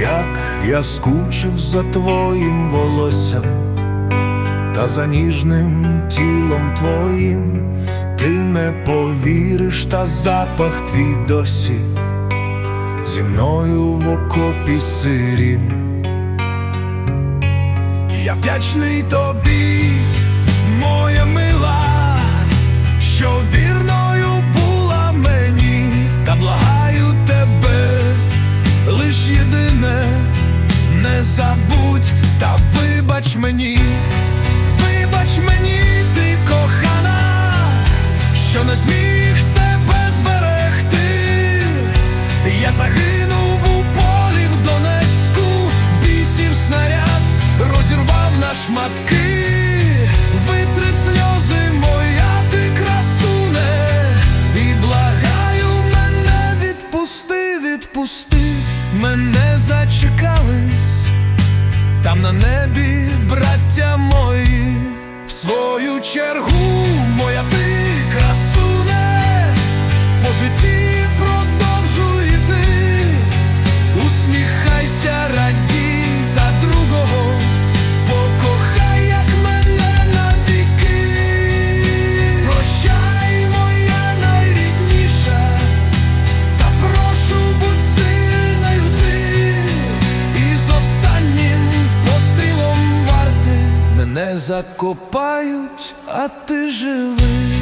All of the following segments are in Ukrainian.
як я скучив за твоїм волоссям та за ніжним тілом твоїм, ти не повіриш, та запах твій досі зі мною в окопі сирім. Я вдячний тобі, єдине, не забудь та вибач мені, зачекались, там на небі, браття мої, в свою чергу, моя ти красуне, по житті закопають, а ти живий.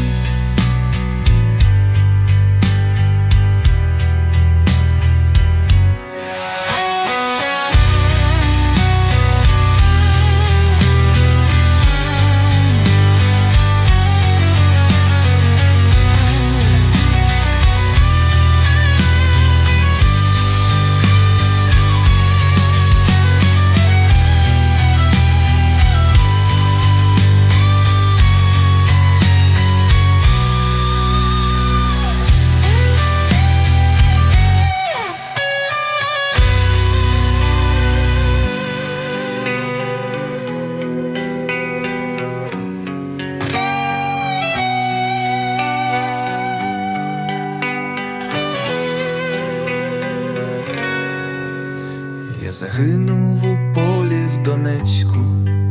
Я загинув у полі в Донецьку,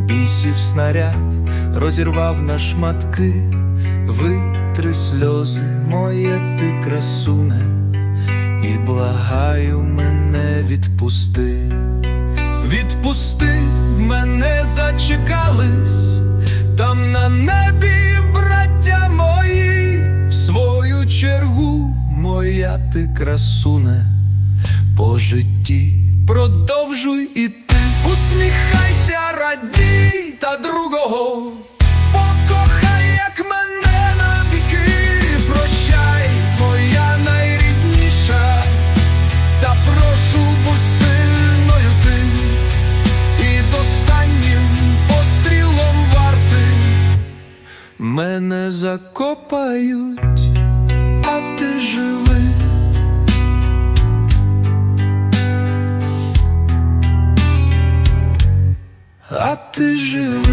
бісів снаряд, розірвав на шматки, витри сльози, моє ти красуне, і благаю мене відпусти. Відпусти, мене зачекались, там на небі, браття мої, в свою чергу, моя ти красуне. По житті продовжуй іти, усміхайся, радій та другого, покохай, як мене навіки, прощай, моя найрідніша, та прошу будь сильною ти, і з останнім пострілом варти. Мене закопають, а ти живий. А ти живий